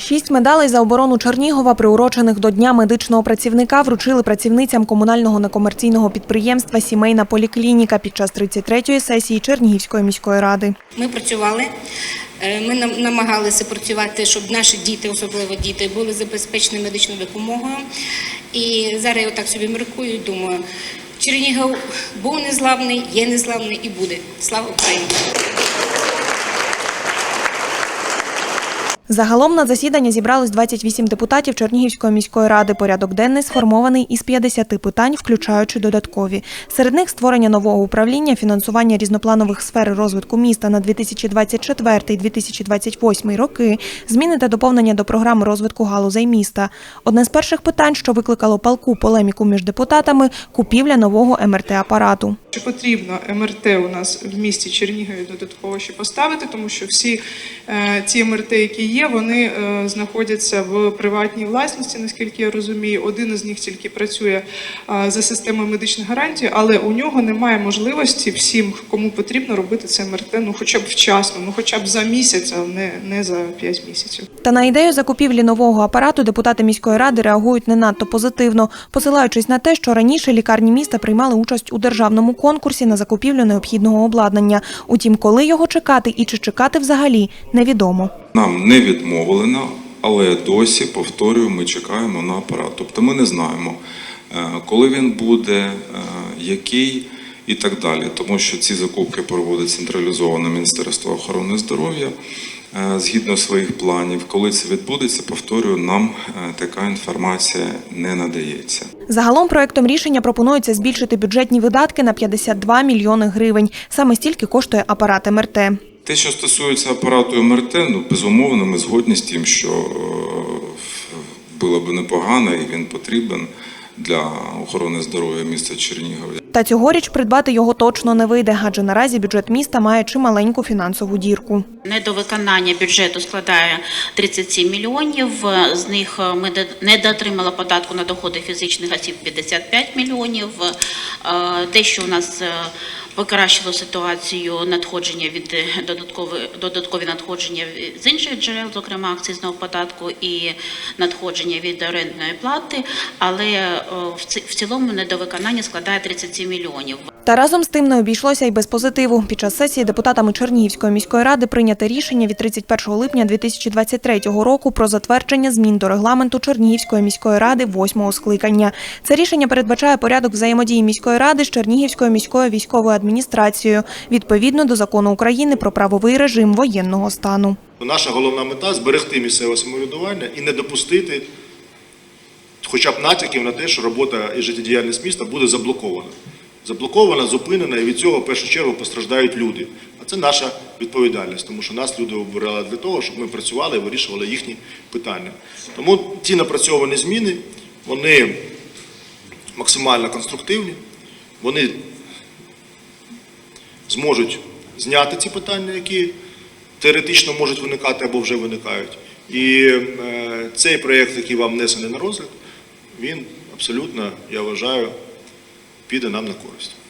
Шість медалей за оборону Чернігова, приурочених до Дня медичного працівника, вручили працівницям комунального некомерційного підприємства Сімейна поліклініка під час 33-ї сесії Чернігівської міської ради. Ми працювали, е, ми нам- намагалися працювати, щоб наші діти, особливо діти, були забезпечені медичною допомогою. І зараз я отак собі міркую і думаю, Чернігів був незламний, є незламний і буде. Слава Україні! Загалом на засідання зібрались 28 депутатів Чернігівської міської ради. Порядок денний сформований із 50 питань, включаючи додаткові. Серед них створення нового управління, фінансування різнопланових сфер розвитку міста на 2024-2028 роки, зміни та доповнення до програми розвитку галузей міста. Одне з перших питань, що викликало палку полеміку між депутатами – купівля нового МРТ-апарату. Чи потрібно МРТ у нас в місті Чернігові додатково ще поставити, тому що всі е, ті МРТ, які є, вони е, знаходяться в приватній власності, наскільки я розумію. Один із них тільки працює е, за системою медичних гарантій, але у нього немає можливості всім, кому потрібно робити це МРТ, ну хоча б вчасно, ну хоча б за місяць, а не, не за 5 місяців. Та на ідею закупівлі нового апарату депутати міської ради реагують не надто позитивно, посилаючись на те, що раніше лікарні міста приймали участь у державному конкурсі на закупівлю необхідного обладнання. Утім, коли його чекати і чи чекати взагалі, невідомо. Нам не відмовлено, але досі, повторюю, ми чекаємо на апарат. Тобто ми не знаємо, е, коли він буде, е, який і так далі. Тому що ці закупки проводить централізоване Міністерство охорони здоров'я е, згідно своїх планів. Коли це відбудеться, повторюю, нам така інформація не надається. Загалом проектом рішення пропонується збільшити бюджетні видатки на 52 мільйони гривень. Саме стільки коштує апарат МРТ. Те, що стосується апарату МРТ, ну безумовно, ми згодні з тим, що е, було б непогано і він потрібен для охорони здоров'я міста Чернігова. Та цьогоріч придбати його точно не вийде, адже наразі бюджет міста має чималеньку фінансову дірку. Недовиконання бюджету складає 37 мільйонів. З них е, ми де- не дотримали податку на доходи фізичних осіб 55 мільйонів. Е, Те, що у нас покращило ситуацію надходження від е, додаткові, додаткові надходження з інших джерел, зокрема акцизного податку і надходження від орендної плати, але е, в ці- в цілому недовиконання складає 37 мільйонів. Та разом з тим не обійшлося й без позитиву. Під час сесії депутатами Чернігівської міської ради прийнято рішення від 31 липня 2023 року про затвердження змін до регламенту Чернігівської міської ради восьмого скликання. Це рішення передбачає порядок взаємодії міської ради з Чернігівською міською військовою адміністрацією відповідно до закону України про правовий режим воєнного стану. Наша головна мета зберегти місцеве самоврядування і не допустити хоча б натяків на те, що робота і життєдіяльність міста буде заблокована. Заблокована, зупинена, і від цього в першу чергу постраждають люди. А це наша відповідальність, тому що нас люди обирали для того, щоб ми працювали і вирішували їхні питання. Тому ті напрацьовані зміни, вони максимально конструктивні, вони зможуть зняти ці питання, які теоретично можуть виникати або вже виникають. І е, цей проєкт, який вам внесений на розгляд, він абсолютно, я вважаю, піде нам на користь.